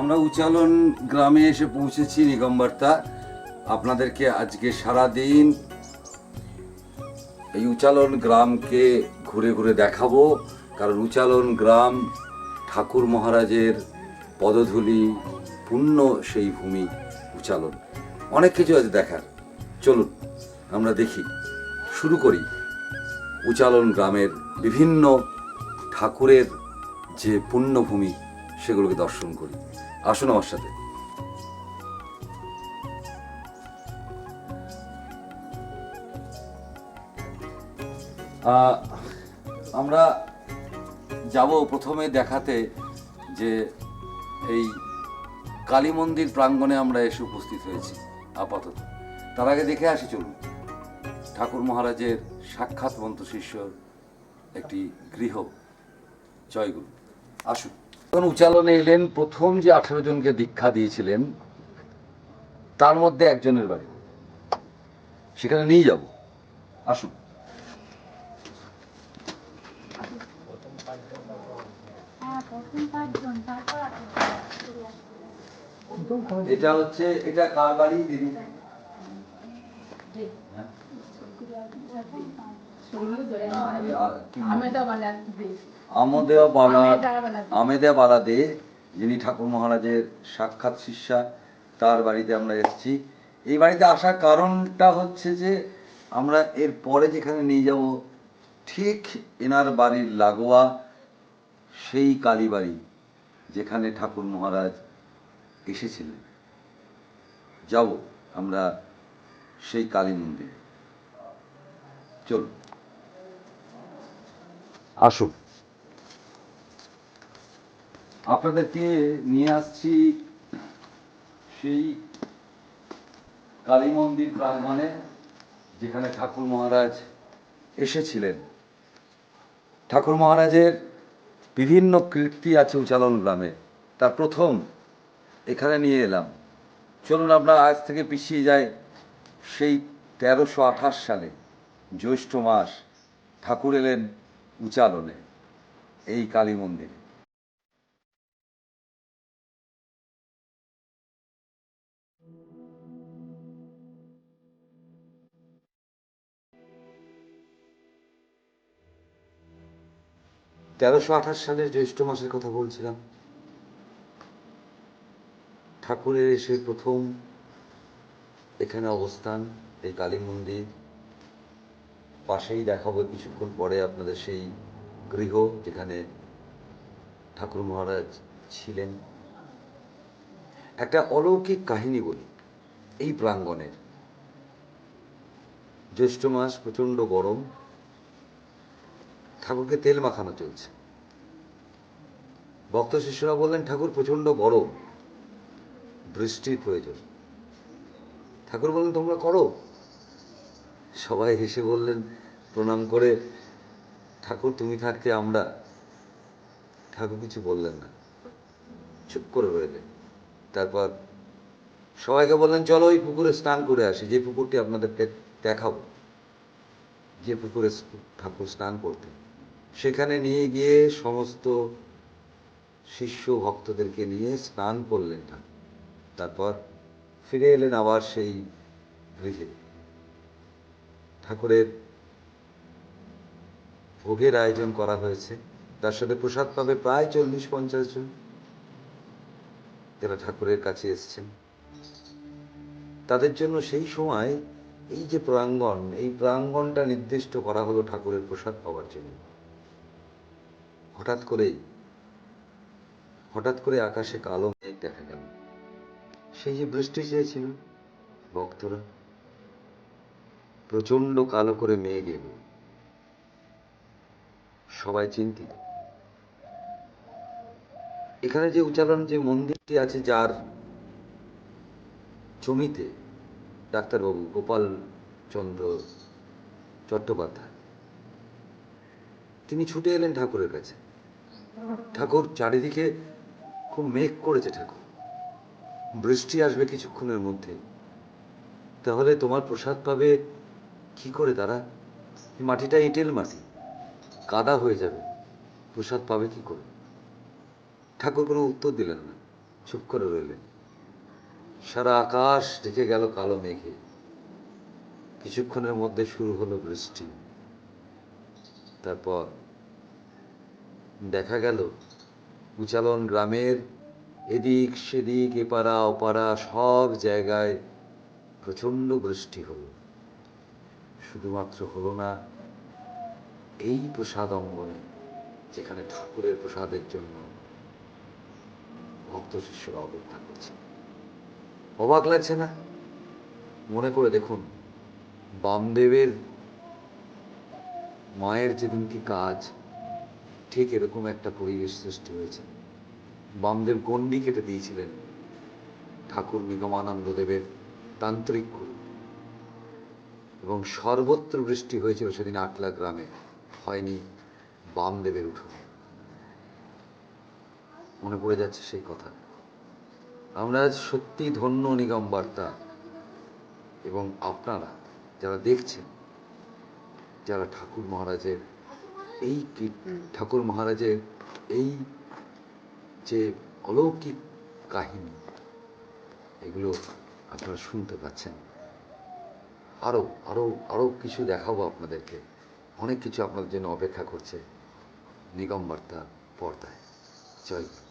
আমরা উচালন গ্রামে এসে পৌঁছেছি, নিগমবার্তা। আপনাদেরকে আজকে সারা দিন এই উচালন গ্রামকে ঘুরে ঘুরে দেখাবো, কারণ উচালন গ্রাম ঠাকুর মহারাজের পদধূলি পূর্ণ সেই ভূমি উচালন অনেক কিছু আছে দেখার। চলুন, আমরা দেখি। শুরু করি। উচালন গ্রামের বিভিন্ন ঠাকুরের যে পুণ্যভূমি, সেগুলোকে দর্শন করি। আসুন আমার সাথে। আমরা যাব প্রথমে দেখাতে যে এই কালী মন্দির প্রাঙ্গণে আমরা এসে উপস্থিত হয়েছি, আপাতত। তার আগে দেখে আসি, চলুন। ঠাকুর মহারাজের সাক্ষাৎ মন্ত্র শিষ্যর একটি গৃহ। জয়গুরু। আসুন। যখন উচ্চালনে এলেন, প্রথম যে আঠেরো জনকে দীক্ষা দিয়েছিলেন, তার মধ্যে একজনের বাড়ি। সেখানে নিয়ে যাব। আসুন। হ্যাঁ এটা হচ্ছে, এটা কার বাড়ি, দিদি? যিনি ঠাকুর মহারাজের সাক্ষাৎ শিষ্যা, তার বাড়িতে আমরা এই বাড়িতে আসার কারণটা হচ্ছে যে, আমরা এর পরে যেখানে নিয়ে যাব, ঠিক এনার বাড়ির লাগোয়া, সেই কালীবাড়ি যেখানে ঠাকুর মহারাজ এসেছিলেন। যাব আমরা সেই কালী মন্দিরে। চলুন। আসুন। আপনাদেরকে নিয়ে আসছি? সেই কালী মন্দির প্রাঙ্গণে, যেখানে ঠাকুর মহারাজ এসেছিলেন। ঠাকুর মহারাজের বিভিন্ন কীর্তি আছে উচালন গ্রামে। তার প্রথম এখানে নিয়ে এলাম। চলুন আমরা আজ থেকে পিছিয়ে যাই সেই তেরোশো আঠাশ সালে, জ্যৈষ্ঠ মাস, ঠাকুর এলেন উচালনে, এই কালী মন্দিরে। তেরোশো আঠাশ সালের জ্যৈষ্ঠ মাসের কথা বলছিলাম। ঠাকুরের এসে প্রথম এখানে অবস্থান, এই কালী মন্দির। পাশেই দেখাবো কিছুক্ষণ পরে আপনাদের সেই গৃহ যেখানে ঠাকুর মহারাজ ছিলেন। একটা অলৌকিক কাহিনী বলি, এই প্রাঙ্গণের জ্যৈষ্ঠ মাস প্রচণ্ড গরম, ঠাকুরকে তেল মাখানো চলছে। ভক্ত শিষ্যরা বললেন, ঠাকুর, প্রচণ্ড গরম, বৃষ্টির প্রয়োজন। ঠাকুর বললেন, তোমরা করো। সবাই হেসে বললেন, প্রণাম করে, ঠাকুর তুমি থাকতে আমরা ঠাকুর কিছু বললেন না। চুপ করে রইলেন। তারপর সবাইকে বললেন, চলো ওই পুকুরে স্নান করে আসি, যে পুকুরটি আপনাদেরকে দেখাবো। যে পুকুরে ঠাকুর স্নান করতেন সেখানে নিয়ে গিয়ে সমস্ত শিষ্য ভক্তদেরকে নিয়ে স্নান করলেন ঠাকুর। তারপর ফিরে এলেন আবার সেই গৃহে। ঠাকুরের ভোগের আয়োজন করা হয়েছে। তার সাথে প্রসাদ পাবে প্রায় চল্লিশ পঞ্চাশ জন যারা ঠাকুরের কাছে এসছেন। তাদের জন্য সেই সময় এই যে প্রাঙ্গণ, এই প্রাঙ্গণটা নির্দিষ্ট করা হলো ঠাকুরের প্রসাদ পাওয়ার জন্য। হঠাৎ করেই, হঠাৎ করে আকাশে কালো মেঘ দেখা গেল। সেই যে বৃষ্টি চেয়েছিল ভক্তরা প্রচণ্ড কালো করে মেঘ এলো। সবাই চিন্তিত। এখানে যে উচ্চারণ যে মন্দিরটি আছে, যার জমিতে ডাক্তারবাবু গোপাল চন্দ্র চট্টোপাধ্যায়, তিনি ছুটে এলেন ঠাকুরের কাছে। ঠাকুর চারিদিকে খুব মেঘ করেছে ঠাকুর। বৃষ্টি আসবে কিছুক্ষণের মধ্যে। তাহলে তোমার প্রসাদ পাবে কি করে তারা? মাটিটা এঁটেল মাটি। কাদা হয়ে যাবে। প্রসাদ পাবে কি করে? ঠাকুর কোনো উত্তর দিলেন না। চুপ করে রইলেন। সারা আকাশ ঢেকে গেল কালো মেঘে। কিছুক্ষণের মধ্যে শুরু হলো বৃষ্টি। তারপর দেখা গেল, উচালন গ্রামের এদিক সেদিক, এপাড়া ওপাড়া সব জায়গায় প্রচণ্ড বৃষ্টি হলো। শুধুমাত্র হলো না, এই প্রসাদ অঙ্গনে, যেখানে ঠাকুরের প্রসাদের জন্য ভক্ত শিষ্যরা অপেক্ষা করছে। অবাক লাগছে না? মনে করে দেখুন, বামদেবের মায়ের যেদিনটি কাজ, ঠিক এরকম একটা পরিবেশ সৃষ্টি হয়েছে। বামদেব গণ্ডি কেটে দিয়েছিলেন ঠাকুর নিগমানন্দ দেবের তান্ত্রিক গুরু। এবং সর্বত্র বৃষ্টি হয়েছিল সেদিন আটলা গ্রামে। হয়নি, বামদেবের উঠোন। মনে পড়ে যাচ্ছে সেই কথা। আমরা আজ সত্যি ধন্য নিগম বার্তা। এবং আপনারা যারা দেখছেন, যারা ঠাকুর মহারাজের এই ঠাকুর মহারাজের এই যে অলৌকিক কাহিনী, এগুলো আপনারা শুনতে পাচ্ছেন। আরও আরও আরও কিছু দেখাবো আপনাদেরকে। অনেক কিছু আপনাদের জন্য অপেক্ষা করছে। নিগম বার্তা পর্দায়। জয়।